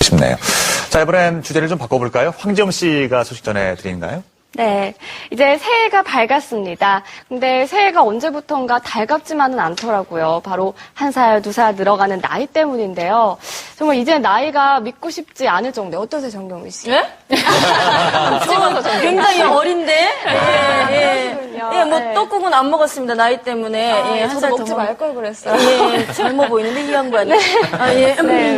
싶네요. 자, 이번엔 주제를 좀 바꿔볼까요? 황지영 씨가 소식 전해드리는가요? 네. 이제 새해가 밝았습니다. 근데 새해가 언제부턴가 달갑지만은 않더라고요. 바로 한 살, 두 살 늘어가는 나이 때문인데요. 정말 이제 나이가 믿고 싶지 않을 정도. 어떠세요, 정경미 씨? 예? 저 굉장히 어린데? 예, 예. 예, 뭐 네. 떡국은 안 먹었습니다. 나이 때문에. 예, 한 저도 살 먹지 더말걸 그랬어요. 예, 젊어 보이는데 이 양반이. 아, 예. 네.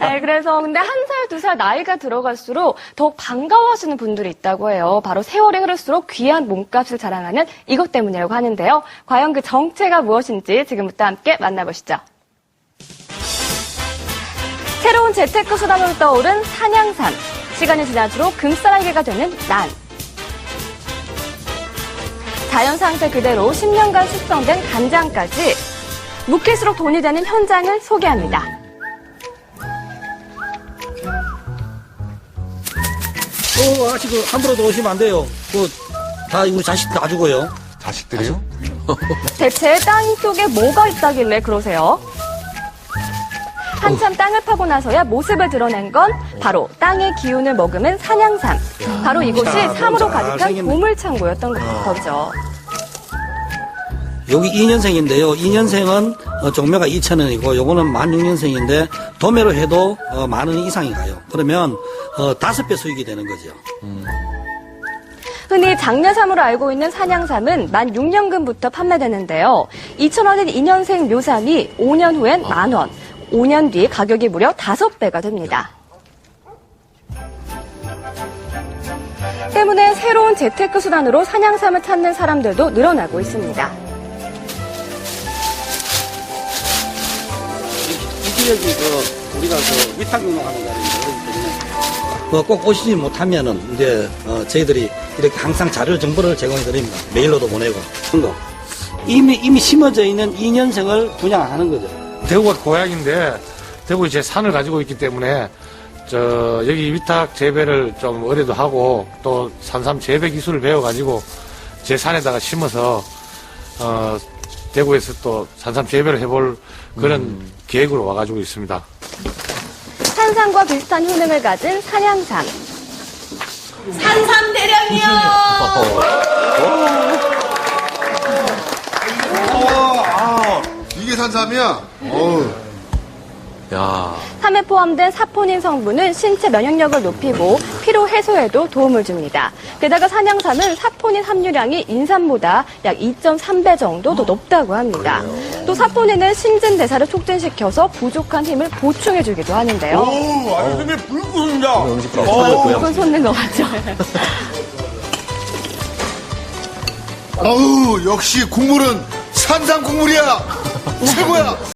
네, 그래서 근데 한 살, 두 살 나이가 들어갈수록 더욱 반가워하시는 분들이 있다고 해요. 바로 세월이 흐를수록 귀한 몸값을 자랑하는 이것 때문이라고 하는데요. 과연 그 정체가 무엇인지 지금부터 함께 만나보시죠. 새로운 재테크 수단으로 떠오른 산양산. 시간이 지날수록 금싸라기가 되는 난. 자연 상태 그대로 10년간 숙성된 간장까지 묵힐수록 돈이 되는 현장을 소개합니다. 어, 아직 그 함부로 들어오시면 안 돼요. 그, 다 우리 자식 놔주고요. 자식들이요? 대체 땅 속에 뭐가 있다길래 그러세요? 한참 땅을 파고 나서야 모습을 드러낸 건 바로 땅의 기운을 머금은 산양산. 바로 이곳이 자, 삶으로 잘 가득한 생겼네. 보물창고였던 거죠. 여기 2년생인데요. 2년생은 어, 종묘가 2,000원이고, 요거는 만 6년생인데, 도매로 해도 어, 만원 이상이 가요. 그러면 어, 다섯 배 수익이 되는 거죠. 흔히 장려삼으로 알고 있는 산양삼은 만 6년근부터 판매되는데요. 2,000원인 2년생 묘삼이 5년 후엔 만 원, 5년 뒤 가격이 무려 5배가 됩니다. 때문에 새로운 재테크 수단으로 산양삼을 찾는 사람들도 늘어나고 있습니다. 이 지역이 그, 우리가 그 위탁 운동하는 자리인데, 어, 꼭 오시지 못하면은, 이제, 어, 저희들이 이렇게 항상 자료 정보를 제공해 드립니다. 메일로도 보내고. 거. 이미, 이미 심어져 있는 2년생을 분양하는 거죠. 대구가 고향인데 대구에 제 산을 가지고 있기 때문에 저 여기 위탁 재배를 좀 의뢰도 하고 또 산삼 재배 기술을 배워가지고 제 산에다가 심어서 어 대구에서 또 산삼 재배를 해볼 그런 계획으로 와가지고 있습니다. 산삼과 비슷한 효능을 가진 산양삼. 산삼 대령이요! 아, 이게 산삼이야? 어 우. 삼에 포함된 사포닌 성분은 신체 면역력을 높이고 피로 해소에도 도움을 줍니다. 게다가 산양삼은 사포닌 함유량이 인삼보다 약 2.3배 정도 더 높다고 합니다. 또 사포닌은 신진 대사를 촉진시켜서 부족한 힘을 보충해주기도 하는데요. 오, 아니, 근데 불끈다. 붉은 솟는 것 같죠? 어우, 역시 국물은 산삼 국물이야. 최고야.